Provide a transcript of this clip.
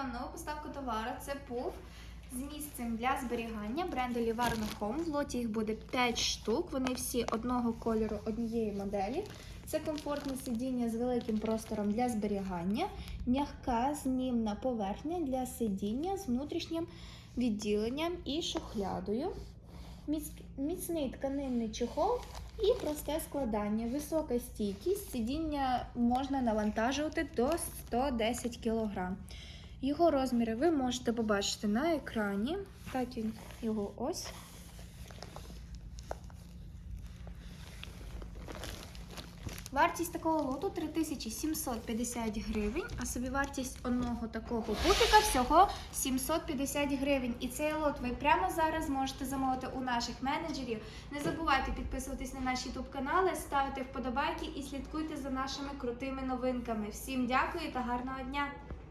вам нову поставку товару. Це пуф з місцем для зберігання бренду Livarno Home. В лоті їх буде 5 штук. Вони всі одного кольору, однієї моделі. Це комфортне сидіння з великим простором для зберігання, м'яка знімна поверхня для сидіння з внутрішнім відділенням і шухлядою. Міцний тканинний чохол і просте складання. Висока стійкість. Сидіння можна навантажувати до 110 кг. Його розміри ви можете побачити на екрані. Так він його ось. Вартість такого лоту 3750 гривень, а собівартість одного такого пуфіка всього 750 гривень. І цей лот ви прямо зараз можете замовити у наших менеджерів. Не забувайте підписуватись на наші YouTube канали, ставити вподобайки і слідкуйте за нашими крутими новинками. Всім дякую та гарного дня!